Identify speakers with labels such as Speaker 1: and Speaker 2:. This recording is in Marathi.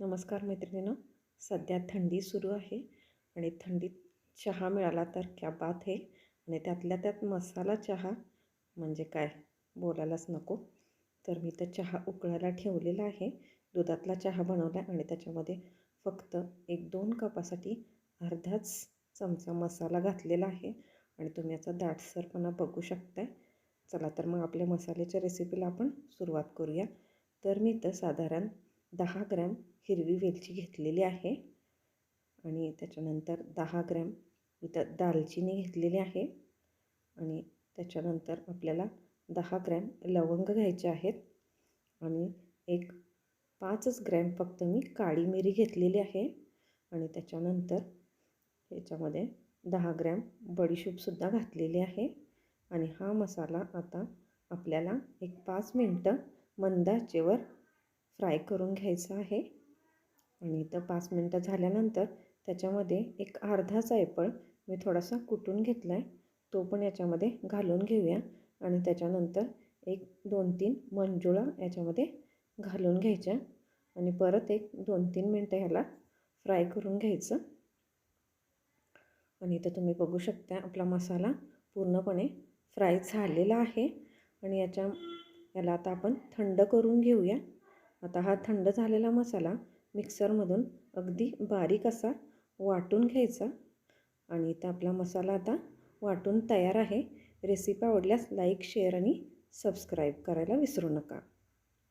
Speaker 1: नमस्कार मैत्रिणीनं. सध्या थंडी सुरू आहे आणि थंडीत चहा मिळाला तर क्या बात आहे आणि त्यातल्या त्यात मसाला चहा म्हणजे काय? बोलायलाच नको. तर मी तर चहा उकळायला ठेवलेला आहे. दुधातला चहा बनवला आहे आणि त्याच्यामध्ये फक्त एक दोन कपासाठी अर्धाच चमचा मसाला घातलेला आहे. आणि तुम्ही याचा दाटसरपणा बघू शकताय. चला तर मग आपल्या मसाल्याच्या रेसिपीला आपण सुरुवात करूया. तर मी तर साधारण दहा ग्रॅम हिरवी वेलची घेतलेली आहे. आणि त्याच्यानंतर दहा ग्रॅम इथं दालचिनी घेतलेली आहे. आणि त्याच्यानंतर आपल्याला दहा ग्रॅम लवंग घ्यायचे आहेत. आणि एक पाचच ग्रॅम फक्त मी काळी मिरी घेतलेली आहे. आणि त्याच्यानंतर याच्यामध्ये दहा ग्रॅम बडीशूपसुद्धा घातलेली आहे. आणि हा मसाला आता आपल्याला एक पाच मिनटं मंदाचेवर फ्राय करून घ्यायचा आहे. आणि इथं पाच मिनटं झाल्यानंतर त्याच्यामध्ये एक अर्धा जायफळ मी थोडासा कुटून घेतला आहे तो पण याच्यामध्ये घालून घेऊया. आणि त्याच्यानंतर एक दोन तीन मंजुळा याच्यामध्ये घालून घ्यायच्या. आणि परत एक दोन तीन मिनटं ह्याला फ्राय करून घ्यायचं. आणि इथं तुम्ही बघू शकता आपला मसाला पूर्णपणे फ्राय झालेला आहे. आणि याच्या याला आता आपण थंड करून घेऊया. आता हा थंड झालेला मसाला मिक्सरमधून अगदी बारीक असा वाटून घ्यायचा. आणि इथं आपला मसाला आता वाटून तयार आहे. रेसिपी आवडल्यास लाईक शेअर आणि सबस्क्राईब करायला विसरू नका.